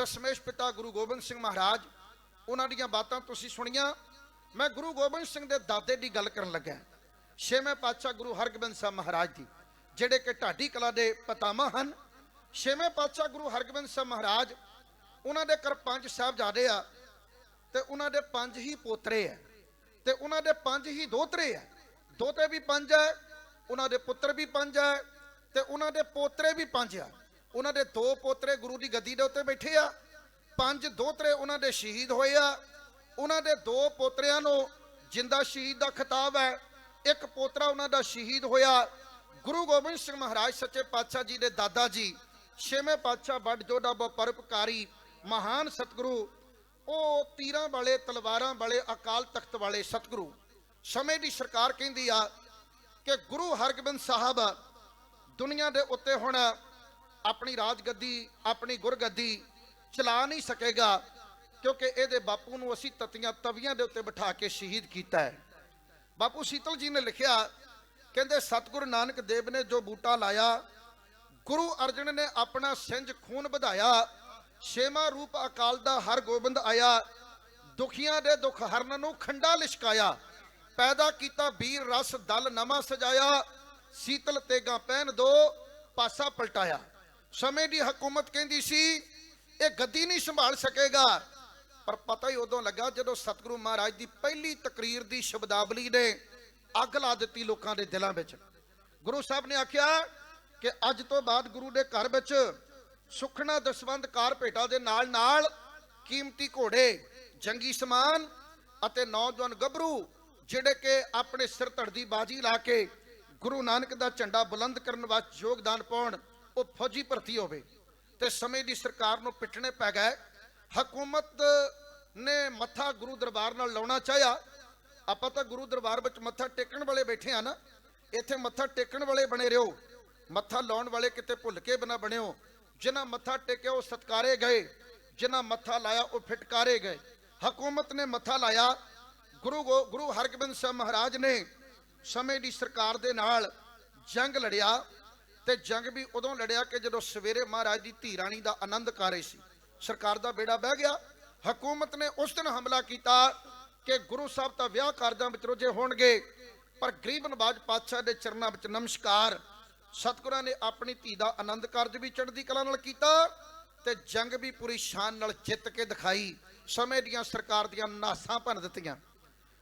ਦਸ਼ਮੇਸ਼ ਪਿਤਾ ਗੁਰੂ ਗੋਬਿੰਦ ਸਿੰਘ ਮਹਾਰਾਜ, ਉਹਨਾਂ ਦੀਆਂ ਬਾਤਾਂ ਤੁਸੀਂ ਸੁਣੀਆਂ। ਮੈਂ ਗੁਰੂ ਗੋਬਿੰਦ ਸਿੰਘ ਦੇ ਦਾਦੇ ਦੀ ਗੱਲ ਕਰਨ ਲੱਗਾ ਛੇਵੇਂ ਪਾਤਸ਼ਾਹ ਗੁਰੂ ਹਰਗੋਬਿੰਦ ਸਾਹਿਬ ਮਹਾਰਾਜ ਜੀ, ਜਿਹੜੇ ਕਿ ਢਾਡੀ ਕਲਾ ਦੇ ਪਤਾਮਾ ਹਨ। ਛੇਵੇਂ ਪਾਤਸ਼ਾਹ ਗੁਰੂ ਹਰਗੋਬਿੰਦ ਸਾਹਿਬ ਮਹਾਰਾਜ, ਉਹਨਾਂ ਦੇ ਘਰ ਪੰਜ ਸਾਹਿਬਜ਼ਾਦੇ ਆ ਤੇ ਉਹਨਾਂ ਦੇ ਪੰਜ ਹੀ ਪੋਤਰੇ ਆ ਤੇ ਉਹਨਾਂ ਦੇ ਪੰਜ ਹੀ ਦੋਤਰੇ ਆ। ਦੋਤੇ ਵੀ ਪੰਜ ਹੈ ਉਹਨਾਂ ਦੇ ਪੁੱਤਰ ਵੀ ਪੰਜ ਹੈ ਤੇ ਉਹਨਾਂ ਦੇ ਪੋਤਰੇ ਵੀ ਪੰਜ ਆ। ਉਹਨਾਂ ਦੇ ਦੋ ਪੋਤਰੇ ਗੁਰੂ ਦੀ ਗੱਦੀ ਦੇ ਉੱਤੇ ਬੈਠੇ ਆ। ਪੰਜ ਦੋਤਰੇ ਉਹਨਾਂ ਦੇ ਸ਼ਹੀਦ ਹੋਏ ਆ। ਉਹਨਾਂ ਦੇ ਦੋ ਪੋਤਰਿਆਂ ਨੂੰ ਜਿੰਦਾ ਸ਼ਹੀਦ ਦਾ ਖਿਤਾਬ ਹੈ, ਇੱਕ ਪੋਤਰਾ ਉਹਨਾਂ ਦਾ ਸ਼ਹੀਦ ਹੋਇਆ। ਗੁਰੂ ਗੋਬਿੰਦ ਸਿੰਘ ਮਹਾਰਾਜ ਸੱਚੇ ਪਾਤਸ਼ਾਹ ਜੀ ਦੇ ਦਾਦਾ ਜੀ, ਛੇਵੇਂ ਪਾਤਸ਼ਾਹ ਵੱਡ ਜੋੜਾ ਪਰਉਪਕਾਰੀ ਮਹਾਨ ਸਤਿਗੁਰੂ, ਉਹ ਤੀਰਾਂ ਵਾਲੇ, ਤਲਵਾਰਾਂ ਵਾਲੇ, ਅਕਾਲ ਤਖਤ ਵਾਲੇ ਸਤਿਗੁਰੂ। ਸਮੇਂ ਦੀ ਸਰਕਾਰ ਕਹਿੰਦੀ ਆ ਕਿ ਗੁਰੂ ਹਰਗੋਬਿੰਦ ਸਾਹਿਬ ਦੁਨੀਆ ਦੇ ਉੱਤੇ ਹੁਣ ਆਪਣੀ ਰਾਜਗੱਦੀ, ਆਪਣੀ ਗੁਰਗੱਦੀ ਚਲਾ ਨਹੀਂ ਸਕੇਗਾ, ਕਿਉਂਕਿ ਇਹਦੇ ਬਾਪੂ ਨੂੰ ਅਸੀਂ ਤਤੀਆਂ ਤਵੀਆਂ ਦੇ ਉੱਤੇ ਬਿਠਾ ਕੇ ਸ਼ਹੀਦ ਕੀਤਾ ਹੈ। ਬਾਪੂ ਸੀਤਲ ਜੀ ਨੇ ਲਿਖਿਆ, ਕਹਿੰਦੇ, ਸਤਿਗੁਰੂ ਨਾਨਕ ਦੇਵ ਨੇ ਜੋ ਬੂਟਾ ਲਾਇਆ, ਗੁਰੂ ਅਰਜਨ ਨੇ ਆਪਣਾ ਸਿੰਜ ਖੂਨ ਵਧਾਇਆ, ਛੇਵਾਂ ਰੂਪ ਅਕਾਲ ਦਾ ਹਰ ਗੋਬਿੰਦ ਆਇਆ, ਦੁਖੀਆਂ ਦੇ ਦੁੱਖ ਹਰਨ ਨੂੰ ਖੰਡਾ ਲਿਸ਼ਕਾਇਆ, ਪੈਦਾ ਕੀਤਾ ਵੀਰ ਰਸ ਦਲ ਨਵਾਂ ਸਜਾਇਆ, ਸੀਤਲ ਤੇਗਾ ਪਹਿਨ ਦੋ, ਪਾਸਾ ਪਲਟਾਇਆ। ਸਮੇਂ ਦੀ ਹਕੂਮਤ ਕਹਿੰਦੀ ਸੀ, ਇਹ ਗੱਦੀ ਨਹੀਂ ਸੰਭਾਲ ਸਕੇਗਾ। ਪਰ ਪਤਾ ਹੀ ਉਦੋਂ ਲੱਗਾ ਜਦੋਂ ਸਤਿਗੁਰੂ ਮਹਾਰਾਜ ਦੀ ਪਹਿਲੀ ਤਕਰੀਰ ਦੀ ਸ਼ਬਦਾਵਲੀ ਨੇ ਅੱਗ ਲਾ ਦਿੱਤੀ ਲੋਕਾਂ ਦੇ ਦਿਲਾਂ ਵਿੱਚ। ਗੁਰੂ ਸਾਹਿਬ ਨੇ ਆਖਿਆ ਕਿ ਅੱਜ ਤੋਂ ਬਾਅਦ ਗੁਰੂ ਦੇ ਘਰ ਵਿੱਚ ਸੁਖਣਾ ਦਸਵੰਦ ਕਾਰ ਭੇਟਾ ਦੇ ਨਾਲ ਨਾਲ ਕੀਮਤੀ ਘੋੜੇ, ਜੰਗੀ ਸਮਾਨ ਅਤੇ ਨੌਜਵਾਨ ਗੱਭਰੂ ਜਿਹੜੇ ਕਿ ਆਪਣੇ ਸਿਰ ਧੜ ਦੀ ਬਾਜੀ ਲਾ ਕੇ ਗੁਰੂ ਨਾਨਕ ਦਾ ਝੰਡਾ ਬੁਲੰਦ ਕਰਨ ਵਾਸਤੇ ਯੋਗਦਾਨ ਪਾਉਣ ਉਹ ਫੌਜੀ ਭਰਤੀ ਹੋਵੇ ਤੇ ਸਮੇਂ ਦੀ ਸਰਕਾਰ ਨੂੰ ਪਿੱਟਣੇ ਪੈ ਗਏ। ਹਕੂਮਤ ਨੇ ਮੱਥਾ ਗੁਰੂ ਦਰਬਾਰ ਨਾਲ ਲਾਉਣਾ ਚਾਹਿਆ। ਆਪਾਂ ਤਾਂ ਗੁਰੂ ਦਰਬਾਰ ਵਿੱਚ ਮੱਥਾ ਟੇਕਣ ਵਾਲੇ ਬੈਠੇ ਆ ਨਾ। ਇੱਥੇ ਮੱਥਾ ਟੇਕਣ ਵਾਲੇ ਬਣੇ ਰਹੋ। ਮੱਥਾ ਲਾਉਣ ਵਾਲੇ ਕਿਤੇ ਭੁੱਲ ਕੇ ਬਣਾ ਬਣਿਓ ਜਿਨ੍ਹਾਂ ਮੱਥਾ ਟੇਕਿਆ ਉਹ ਸਤਕਾਰੇ ਗਏ। ਜਿਨ੍ਹਾਂ ਮੱਥਾ ਲਾਇਆ ਉਹ ਫਿਟਕਾਰੇ ਗਏ। ਹਕੂਮਤ ਨੇ ਮੱਥਾ ਲਾਇਆ। ਗੁਰੂ ਗੋ- ਗੁਰੂ ਹਰਗੋਬਿੰਦ ਸਾਹਿਬ ਮਹਾਰਾਜ ਨੇ ਸਮੇਂ ਦੀ ਸਰਕਾਰ ਦੇ ਨਾਲ ਜੰਗ ਲੜਿਆ। ਤੇ ਜੰਗ ਵੀ ਉਦੋਂ ਲੜਿਆ ਕਿ ਜਦੋਂ ਸਵੇਰੇ ਮਹਾਰਾਜ ਦੀ ਧੀ ਰਾਣੀ ਦਾ ਆਨੰਦ ਕਰ ਰਹੀ ਸੀ। ਸਰਕਾਰ ਦਾ ਬੇੜਾ ਬਹਿ ਗਿਆ। ਹਕੂਮਤ ਨੇ ਉਸ ਦਿਨ ਹਮਲਾ ਕੀਤਾ ਕਿ ਗੁਰੂ ਸਾਹਿਬ ਤਾਂ ਵਿਆਹ ਕਾਰਜਾਂ ਵਿੱਚ ਰੁੱਝੇ ਹੋਣਗੇ, ਪਰ ਗਰੀਬ ਨਵਾਜ ਪਾਤਸ਼ਾਹ ਦੇ ਚਰਨਾਂ ਵਿੱਚ ਨਮਸਕਾਰ। ਸਤਿਗੁਰਾਂ ਨੇ ਆਪਣੀ ਧੀ ਦਾ ਆਨੰਦ ਕਾਰਜ ਵੀ ਚੜ੍ਹਦੀ ਕਲਾ ਨਾਲ ਕੀਤਾ ਤੇ ਜੰਗ ਵੀ ਪੂਰੀ ਸ਼ਾਨ ਨਾਲ ਜਿੱਤ ਕੇ ਦਿਖਾਈ। ਸਮੇਂ ਦੀਆਂ ਸਰਕਾਰ ਦੀਆਂ ਨਾਸਾਂ ਭੰਨ ਦਿੱਤੀਆਂ।